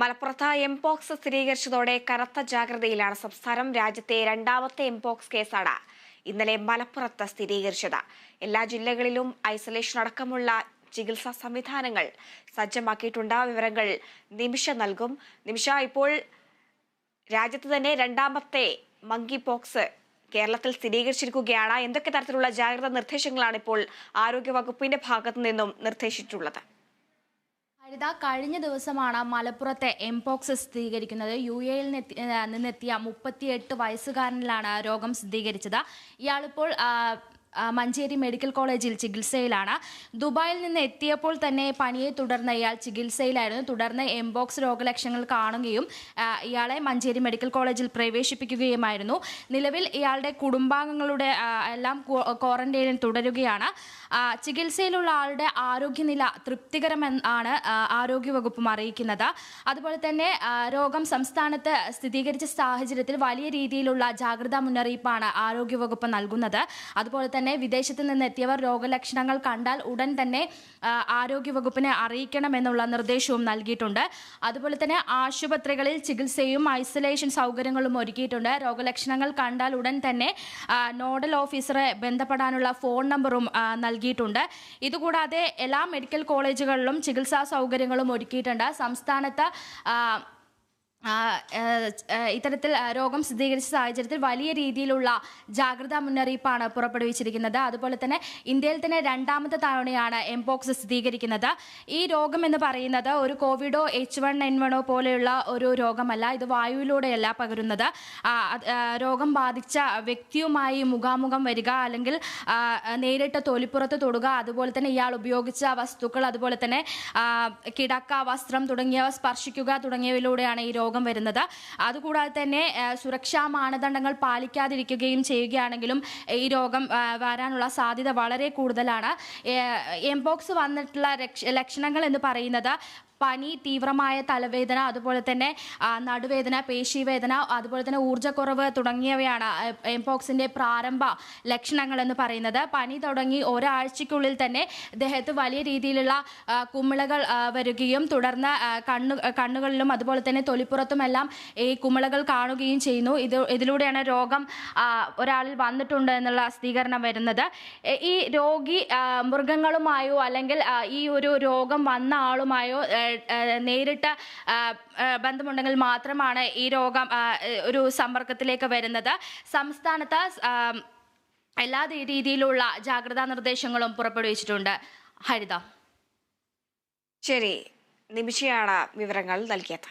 മലപ്പുറത്ത് എംപോക്സ് സ്ഥിരീകരിച്ചതോടെ കനത്ത ജാഗ്രതയിലാണ് സംസ്ഥാനം രാജ്യത്തെ രണ്ടാമത്തെ എംപോക്സ് കേസാണ് ഇന്നലെ മലപ്പുറത്ത് സ്ഥിരീകരിച്ചത്. എല്ലാ ജില്ലകളിലും ഐസൊലേഷൻ അടക്കമുള്ള ചികിത്സാ സംവിധാനങ്ങൾ സജ്ജമാക്കിയിട്ടുണ്ട്. വിവരങ്ങൾ നിമിഷ നൽകും. നിമിഷ ഇപ്പോൾ രാജ്യത്ത് തന്നെ രണ്ടാമത്തെ മങ്കി പോക്സ് കേരളത്തിൽ സ്ഥിരീകരിച്ചിരിക്കുകയാണ്. എന്തൊക്കെ തരത്തിലുള്ള ജാഗ്രതാ നിർദ്ദേശങ്ങളാണ് ഇപ്പോൾ ആരോഗ്യവകുപ്പിന്റെ ഭാഗത്തു നിന്നും നിർദ്ദേശിച്ചിട്ടുള്ളത്? ഹരിത കഴിഞ്ഞ ദിവസമാണ് മലപ്പുറത്തെ എംപോക്സ് സ്ഥിരീകരിക്കുന്നത്. യു എയിൽ നിന്നെത്തിയ മുപ്പത്തിയെട്ട് വയസ്സുകാരനിലാണ് രോഗം സ്ഥിരീകരിച്ചത്. ഇയാളിപ്പോൾ മഞ്ചേരി മെഡിക്കൽ കോളേജിൽ ചികിത്സയിലാണ്. ദുബായിൽ നിന്ന് എത്തിയപ്പോൾ തന്നെ പനിയെ തുടർന്ന് ഇയാൾ ചികിത്സയിലായിരുന്നു. തുടർന്ന് എംബോക്സ് രോഗലക്ഷണങ്ങൾ കാണുകയും ഇയാളെ മഞ്ചേരി മെഡിക്കൽ കോളേജിൽ പ്രവേശിപ്പിക്കുകയുമായിരുന്നു. നിലവിൽ ഇയാളുടെ കുടുംബാംഗങ്ങളുടെ എല്ലാം ക്വ- ക്വാറന്റൈനിൽ തുടരുകയാണ്. ചികിത്സയിലുള്ള ആളുടെ ആരോഗ്യനില തൃപ്തികരമെന്നാണ് ആരോഗ്യവകുപ്പും അറിയിക്കുന്നത്. അതുപോലെ തന്നെ രോഗം സംസ്ഥാനത്ത് സ്ഥിരീകരിച്ച സാഹചര്യത്തിൽ വലിയ രീതിയിലുള്ള ജാഗ്രതാ മുന്നറിയിപ്പാണ് ആരോഗ്യവകുപ്പ് നൽകുന്നത്. അതുപോലെ തന്നെ വിദേശത്ത് നിന്ന് എത്തിയവർ രോഗലക്ഷണങ്ങൾ കണ്ടാൽ ഉടൻ തന്നെ ആരോഗ്യവകുപ്പിനെ അറിയിക്കണമെന്നുള്ള നിർദ്ദേശവും നൽകിയിട്ടുണ്ട്. അതുപോലെ തന്നെ ആശുപത്രികളിൽ ചികിത്സയും ഐസൊലേഷൻ സൗകര്യങ്ങളും ഒരുക്കിയിട്ടുണ്ട്. രോഗലക്ഷണങ്ങൾ കണ്ടാൽ ഉടൻ തന്നെ നോഡൽ ഓഫീസറെ ബന്ധപ്പെടാനുള്ള ഫോൺ നമ്പറും നൽകിയിട്ടുണ്ട്. ഇതുകൂടാതെ എല്ലാ മെഡിക്കൽ കോളേജുകളിലും ചികിത്സാ സൗകര്യങ്ങളും ഒരുക്കിയിട്ടുണ്ട്. സംസ്ഥാനത്ത് ഇത്തരത്തിൽ രോഗം സ്ഥിരീകരിച്ച സാഹചര്യത്തിൽ വലിയ രീതിയിലുള്ള ജാഗ്രതാ മുന്നറിയിപ്പാണ് പുറപ്പെടുവിച്ചിരിക്കുന്നത്. അതുപോലെ തന്നെ ഇന്ത്യയിൽ തന്നെ രണ്ടാമത്തെ തവണയാണ് എംപോക്സ് സ്ഥിരീകരിക്കുന്നത്. ഈ രോഗം എന്ന് പറയുന്നത് ഒരു കോവിഡോ എച്ച് വൺ എൻ വണോ പോലെയുള്ള ഒരു രോഗമല്ല. ഇത് വായുവിലൂടെയല്ല പകരുന്നത്. രോഗം ബാധിച്ച വ്യക്തിയുമായി മുഖാമുഖം വരിക അല്ലെങ്കിൽ നേരിട്ട് തൊലിപ്പുറത്ത് തൊടുക അതുപോലെ തന്നെ ഇയാൾ ഉപയോഗിച്ച വസ്തുക്കൾ അതുപോലെ തന്നെ കിടക്ക വസ്ത്രം തുടങ്ങിയവ സ്പർശിക്കുക തുടങ്ങിയവയിലൂടെയാണ് ഈ രോഗം വരുന്നത്. അതുകൂടാതെ തന്നെ സുരക്ഷാ മാനദണ്ഡങ്ങൾ പാലിക്കാതിരിക്കുകയും ചെയ്യുകയാണെങ്കിലും ഈ രോഗം വരാനുള്ള സാധ്യത വളരെ കൂടുതലാണ്. എംപോക്സ് വന്നിട്ടുള്ള ലക്ഷണങ്ങൾ എന്ന് പറയുന്നത് പനി തീവ്രമായ തലവേദന അതുപോലെ തന്നെ നടുവേദന പേശിവേദന അതുപോലെ തന്നെ ഊർജക്കുറവ് തുടങ്ങിയവയാണ് എംപോക്സിന്റെ പ്രാരംഭ ലക്ഷണങ്ങൾ എന്ന് പറയുന്നത്. പനി തുടങ്ങി ഒരാഴ്ചയ്ക്കുള്ളിൽ തന്നെ ഇദ്ദേഹത്ത് വലിയ രീതിയിലുള്ള കുമിളകൾ വരികയും തുടർന്ന് കണ്ണു കണ്ണുകളിലും അതുപോലെ തന്നെ തൊലിപ്പുറത്തുമെല്ലാം ഈ കുമിളകൾ കാണുകയും ചെയ്യുന്നു. ഇത് ഇതിലൂടെയാണ് രോഗം ഒരാളിൽ വന്നിട്ടുണ്ട് എന്നുള്ള സ്ഥിരീകരണം വരുന്നത്. ഈ രോഗി മൃഗങ്ങളുമായോ അല്ലെങ്കിൽ ഈ ഒരു രോഗം വന്ന ആളുമായോ നേരിട്ട് ബന്ധമുണ്ടെങ്കിൽ മാത്രമാണ് ഈ രോഗം ഒരു സമ്പർക്കത്തിലേക്ക് വരുന്നത്. സംസ്ഥാനത്ത് എല്ലാ രീതിയിലുള്ള ജാഗ്രതാ നിർദ്ദേശങ്ങളും പുറപ്പെടുവിച്ചിട്ടുണ്ട്. ഹരിത. ശരി. നിമിഷയാണ് വിവരങ്ങൾ നൽകിയത്.